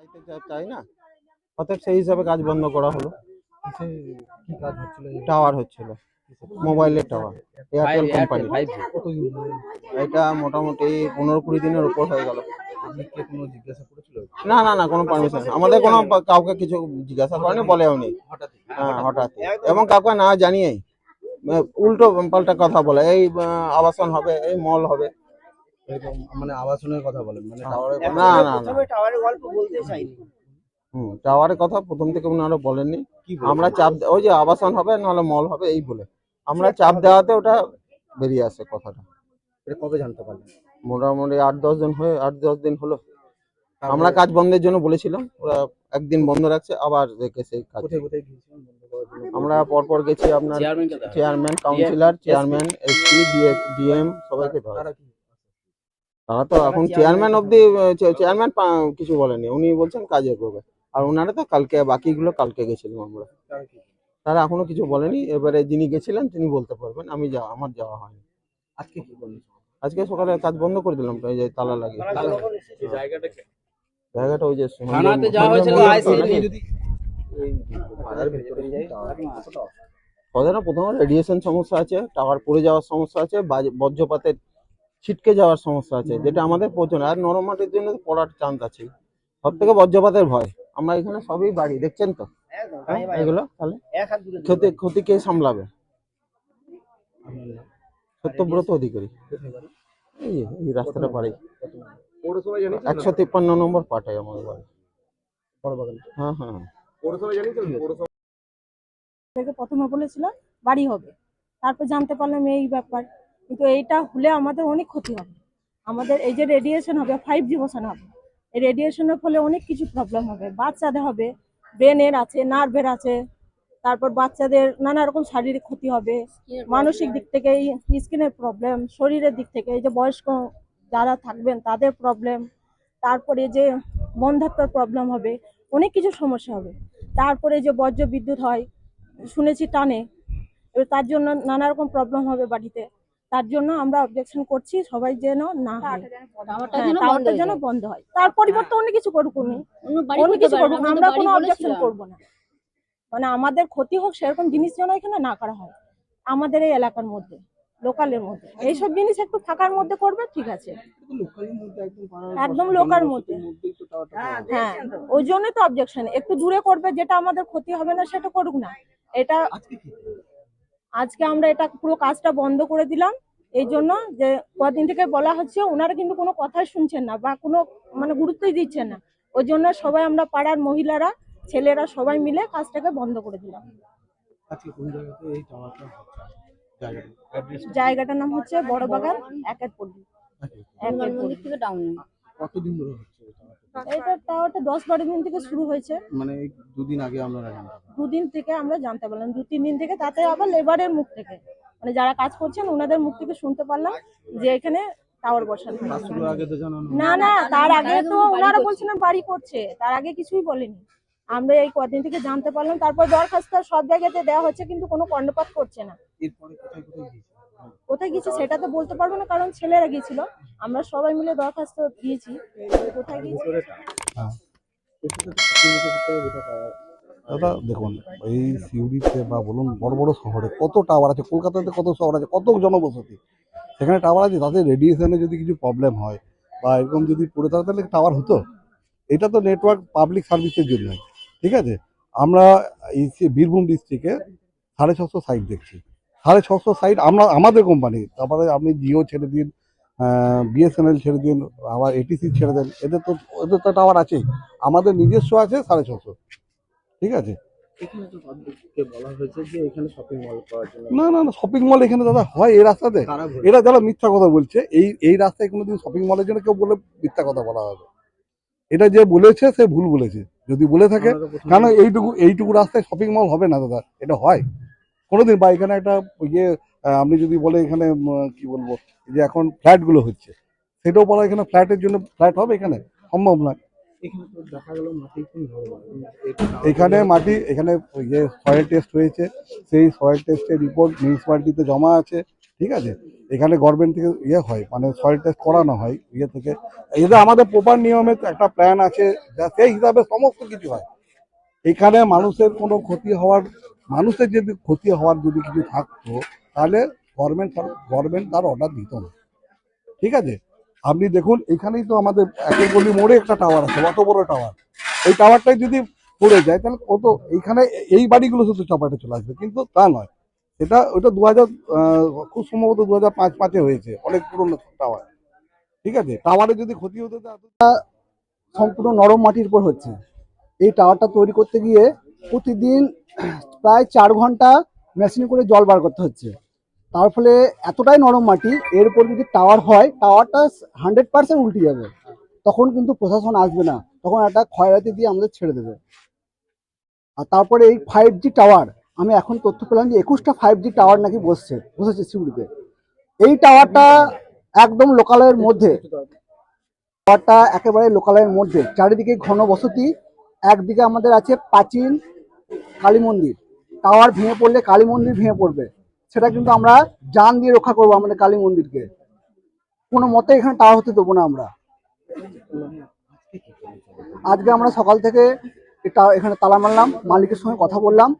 চাইতে চাই না অতএব সেই হিসাবে কাজ বন্ধ করা হলো। কি কাজ হচ্ছিল? টাওয়ার হচ্ছিল মোবাইলের টাওয়ার এয়ারটেল কোম্পানি এটা মোটামুটি পনেরো কুড়ি দিনের উপর হয়ে গেল। আপনি কে কোনো জিজ্ঞাসা করেছিল? না না না কোনো পারমিশন আমাদের কোনো কাউকে কিছু জিজ্ঞাসা করেনি বলেও নি হঠাৎ হ্যাঁ হঠাৎ এবং কাউকে না জানিয়েই উল্টো পাল্টা কথা বলে এই আবাসন হবে এই মল হবে। এরকম মানে আবাসনের কথা বলেন মানে টাওয়ারের না না না। প্রথমে টাওয়ারের গল্প বলতে চাইনি। হুম টাওয়ারের কথা প্রথম থেকে ওনারা বলেননি। আমরা চাপ ওই যে আবাসন হবে নাহলে মল হবে এই বলে। আমরা চাপ দেওয়াতে ওটা বেরিয়ে আসে কথাটা। এটা কবে জানতে পারলেন? মোটামুটি আট দশ দিন হয়ে আট দশ দিন হলো। আমরা কাজ বন্ধের জন্য বলেছিলাম ওরা একদিন বন্ধ রাখছে আবার রেখে সেই কাজ? আমরা পরপর গেছি আপনার chairman councillor chairman SP DM সবাইকে ধরে তারা তো এখন চেয়ারম্যান অব্দি চেয়ারম্যান কিছু বলেনি। উনি বলছেন কাজে করবে। আর ওনারা তো কালকে বাকিগুলো কালকে গেছিলাম আমরা। তারা এখনও কিছু বলেনি। এবারে যিনি গেছিলেন তিনি বলতে পারবেন। আমি যা আমার যাওয়া হয়নি। আজকে কি করলেন আজকে সকালে কাজ বন্ধ করে দিলাম তো এই যে তালা লাগিয়ে। জায়গাটা ওই যে থানাতে যাওয়া হয়েছিল, ICC যদি এই পাড়ার ভেতরে যাই। কতটা ওদের না প্রথমে রেডিয়েশন সমস্যা আছে টাওয়ার পড়ে যাওয়ার সমস্যা আছে বাজ- বজ্রপাতের ছিটকে যাওয়ার সমস্যা আছে যেটা আমাদের প্রয়োজন। আর নরম মাটির জন্য তো পড়ার চান্স আছে। সব থেকে বজ্রপাতের ভয়। আমরা এখানে সবই বাড়ি দেখছেন তো? হ্যাঁ, এগুলো তাহলে? ক্ষতি ক্ষতি কে সামলাবে। সত্যব্রত অধিকারী। এই এই রাস্তাটা বাড়ি। একশো তিপ্পান্ন নম্বর পাটায় আমাদের বাড়ি। হ্যাঁ হ্যাঁ থেকে প্রথমে বলেছিল বাড়ি হবে। তারপর জানতে পারলাম এই ব্যাপার। কিন্তু এইটা হলে আমাদের অনেক ক্ষতি হবে। আমাদের এই যে রেডিয়েশন হবে ফাইভ জি বসানো হবে। এই রেডিয়েশনের ফলে অনেক কিছু প্রবলেম হবে। বাচ্চাদের হবে ব্রেনের আছে নার্ভের আছে তারপর বাচ্চাদের নানা রকম শারীরিক ক্ষতি হবে মানসিক দিক থেকে এই স্কিনের প্রবলেম শরীরের দিক থেকে এই যে বয়স্ক যারা থাকবেন তাদের প্রবলেম তারপরে যে বন্ধাত্মর প্রবলেম হবে অনেক কিছু সমস্যা হবে। তারপরে যে বজ্র বিদ্যুৎ হয় শুনেছি টানে এবার তার জন্য নানা রকম প্রবলেম হবে বাড়িতে। তার জন্য আমরা অবজেকশন করছি সবাই যেন না হয়। টাওয়ারটা যেন বন্ধ হয়। তার পরিবর্তে অন্য কিছু করুক উনি। অন্য কিছু করুক আমরা কোনো অবজেকশন করব না। মানে আমাদের ক্ষতি হোক সেরকম জিনিস যেন এখানে না করা হয়। আমাদের এই এলাকার মধ্যে লোকালের মধ্যে। এইসব জিনিস একটু ফাঁকার মধ্যে করবে ঠিক আছে। একদম লোকাল মধ্যে। হ্যাঁ, হ্যাঁ ওই জন্যই তো অবজেকশন একটু দূরে করবে যেটা আমাদের ক্ষতি হবে না সেটা করুক না। এটা আজকে আমরা এটা পুরো কাজটা বন্ধ করে দিলাম। এই জন্য যে কদিন থেকে বলা হচ্ছে ওনারা কিন্তু কোনো কথাই শুনছেন না বা কোনো মানে গুরুত্বই দিচ্ছেন না। ওই জন্য সবাই আমরা পাড়ার মহিলারা ছেলেরা সবাই মিলে কাজটাকে বন্ধ করে দিলাম। জায়গাটার নাম হচ্ছে বড় বাগান একের পল্লী। একের পল্লী। কতদিন ধরে হচ্ছে দশ বারো দিন থেকে শুরু হয়েছে। মানে দুদিন আগে আমরা দুদিন থেকে আমরা জানতে পারলাম দু তিন দিন থেকে তাতে আবার লেবারের মুখ থেকে। মানে যারা কাজ করছেন ওনাদের মুখ থেকে শুনতে পারলাম যে এখানে টাওয়ার বসানো না না তার আগে তো ওনারা বলছিলেন বাড়ি করছে তার আগে কিছুই বলেনি। আমরা এই কদিন থেকে জানতে পারলাম তারপর দরখাস্ত সব জায়গাতে দেওয়া হচ্ছে কিন্তু কোনো কর্ণপাত করছে না। এরপরে কোথায় গিয়েছে সেটা তো বলতে পারব না, কারণ ছেলেরা গিয়েছিল। আমরা সবাই মিলে দরখাস্ত দিয়েছি, কোথায় দাদা, দেখুন, এই সিউড়িতে বা বলুন বড় বড় শহরে কত টাওয়ার আছে, কলকাতাতে কত শহর আছে, কত জনবসতি। সেখানে টাওয়ার আছে তাদের রেডিয়েশনে যদি কিছু প্রবলেম হয় বা এরকম যদি পড়ে থাকে, তাহলে টাওয়ার হতো। এটা তো নেটওয়ার্ক পাবলিক সার্ভিসের জন্য ঠিক আছে? আমরা এই বীরভূম ডিস্ট্রিক্টে সাড়ে ছশো সাইট দেখছি। সাড়ে ছশো সাইট আমরা আমাদের কোম্পানি তারপরে আপনি জিও ছেড়ে দিন বিএসএনএল ছেড়ে দিন আবার এটিসি ছেড়ে দেন। এদের তো এদের তো টাওয়ার আছেই। আমাদের নিজস্ব আছে সাড়ে ছশো। ঠিক আছে? না না না শপিং মল এখানে দাদা হয় এই রাস্তাতে। এরা যারা মিথ্যা কথা বলছে এই এই রাস্তায় কোনোদিন শপিং মলের জন্য কেউ বলে মিথ্যা কথা বলা হবে। এটা যে বলেছে সে ভুল বলেছে। যদি বলে থাকে কেন এইটুকু এইটুকু রাস্তায় শপিং মল হবে না দাদা? এটা হয়। কোনোদিন বা এখানে একটা ইয়ে আপনি যদি বলে এখানে কি বলব এই যে এখন ফ্ল্যাটগুলো হচ্ছে সেটাও বলা এখানে ফ্ল্যাটের জন্য ফ্ল্যাট হবে এখানে? সম্ভব নয় এখানে মাটি এখানে ইয়ে সয়েল টেস্ট হয়েছে সেই সয়েল টেস্টের রিপোর্ট মিউনিসিপালিটিতে জমা আছে ঠিক আছে? এখানে গভর্নমেন্ট থেকে ইয়ে হয় মানে সয়েল টেস্ট করানো হয় ইয়ে থেকে। এটা আমাদের প্রপার নিয়মে একটা প্ল্যান আছে যা সেই হিসাবে সমস্ত কিছু হয়। এখানে মানুষের কোনো ক্ষতি হওয়ার মানুষের যদি ক্ষতি হওয়ার যদি কিছু থাকতো, তাহলে গভর্নমেন্ট গভর্নমেন্ট তার অর্ডার দিত না। ঠিক আছে? আপনি দেখুন, এখানেই তো আমাদের একের গলি মোড়ে একটা টাওয়ার আছে, অত বড় টাওয়ার এই টাওয়ারটাই যদি পড়ে যায়, তাহলে কত, এইখানে এই বাড়িগুলো শুধু চপাটে চলে আসবে, কিন্তু তা নয়। এটা, ওটা দু হাজার খুব সম্ভবত দু হাজার পাঁচ, পাঁচে হয়েছে, অনেক পুরনো টাওয়ার ঠিক আছে? টাওয়ারে যদি ক্ষতি হতো তা সম্পূর্ণ নরম মাটির উপর হচ্ছে। এই টাওয়ারটা তৈরি করতে গিয়ে প্রতিদিন প্রায় চার ঘণ্টা মেশিন করে জল বার করতে হচ্ছে। তার ফলে এতটাই নরম মাটি, এর উপর যদি টাওয়ার হয় টাওয়ারটা হান্ড্রেড পার্সেন্ট উল্টে যাবে। তখন কিন্তু প্রশাসন আসবে না। তখন একটা ক্ষয়রাতি দিয়ে আমাদের ছেড়ে দেবে। আর তারপরে এই ফাইভ জি টাওয়ার আমি এখন তথ্য পেলাম যে একুশটা ফাইভ জি টাওয়ার নাকি বসছে, বসেছে সিউড়িতে। এই টাওয়ারটা একদম লোকালয়ের মধ্যে। টাওয়ারটা একেবারে লোকালয়ের মধ্যে। চারিদিকে ঘন বসতি একদিকে আমাদের আছে প্রাচীন কালী মন্দির। টাওয়ার ভেঙে পড়লে কালী মন্দির ভেঙে পড়বে। সেটা কিন্তু আমরা জান দিয়ে রক্ষা করব আমাদের কালী মন্দিরকে। কোনো মতে এখানে টাওয়ার হতে দেবো না আমরা। আজকে আমরা সকাল থেকে এখানে তালা মারলাম মালিকের সঙ্গে কথা বললাম।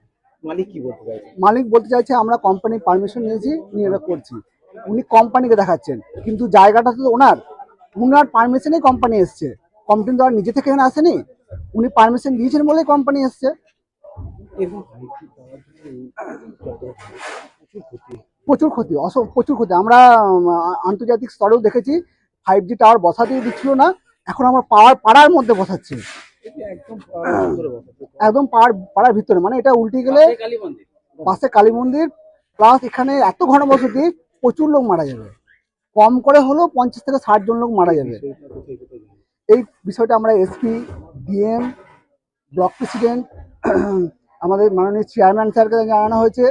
মালিক কি বলতে চাইছে? মালিক বলতে চাইছে আমরা কোম্পানির পারমিশন নিয়েছি নিয়ে এটা করছি। উনি কোম্পানিকে দেখাচ্ছেন কিন্তু জায়গাটা তো ওনার। ওনার পারমিশনেই কোম্পানি এসছে। কোম্পানি তো আর নিজে থেকে এখানে আসেনি। উনি পারমিশন দিয়েছেন বলেই কোম্পানি এসছে। প্রচুর ক্ষতি প্রচুর ক্ষতি অস প্রচুর ক্ষতি। আমরা আন্তর্জাতিক স্তরেও দেখেছি ফাইভ জি টাওয়ার বসাতেই দিচ্ছিল না এখন আমার পাড়ার পাড়ার মধ্যে বসাচ্ছি। একদম পাড়ার পাড়ার ভিতরে মানে এটা উল্টে গেলে পাশে কালী মন্দির। প্লাস এখানে এত ঘনবসতি প্রচুর লোক মারা যাবে। কম করে হলেও পঞ্চাশ থেকে ষাট জন লোক মারা যাবে? এই বিষয়টা আমরা এসপি ডিএম ব্লক প্রেসিডেন্ট আমাদের মাননীয় চেয়ারম্যান স্যারকে জানানো হয়েছে?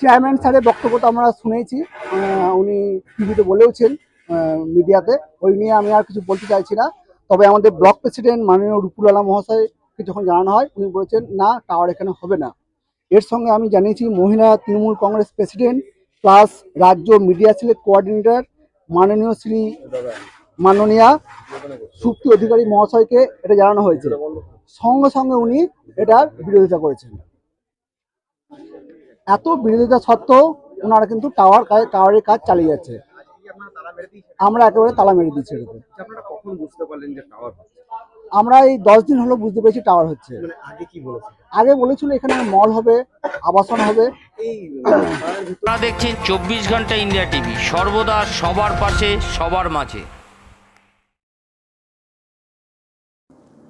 চেয়ারম্যান স্যারের বক্তব্য তো আমরা শুনেছি। উনি টিভিতে বলেওছেন মিডিয়াতে। ওই নিয়ে আমি আর কিছু বলতে চাইছি না। তবে আমাদের ব্লক প্রেসিডেন্ট মাননীয় রুপুল আলা মহাশয়কে যখন জানানো হয়, উনি বলেছেন, না, টাওয়ার এখানে হবে না। এর সঙ্গে আমি জানিয়েছি, মহিলা তৃণমূল কংগ্রেস প্রেসিডেন্ট প্লাস রাজ্য মিডিয়া সেলের কোঅর্ডিনেটর মাননীয় শ্রী মাননীয়া সুপ্তি অধিকারী মহাশয়কে এটা জানানো হয়েছে। সঙ্গে সঙ্গে উনি এটার বিরোধিতা করেছেন। এত বিরোধিতা সত্ত্বেও ওনারা কিন্তু টাওয়ার কাজ- টাওয়ারের কাজ চালিয়ে যাচ্ছে। আমরা একেবারে তালা মেরে দিচ্ছি এটাতে। আপনারা কখন বুঝতে পারলেন যে টাওয়ার আমরা এই দশ দিন হলো বুঝতে পেরেছি টাওয়ার হচ্ছে। মানে আগে কি বলেছে আগে বলেছিল এখানে মল হবে আবাসন হবে। দেখছেন চব্বিশ ঘণ্টা ইন্ডিয়া টিভি সর্বদা সবার পাশে সবার মাঝে।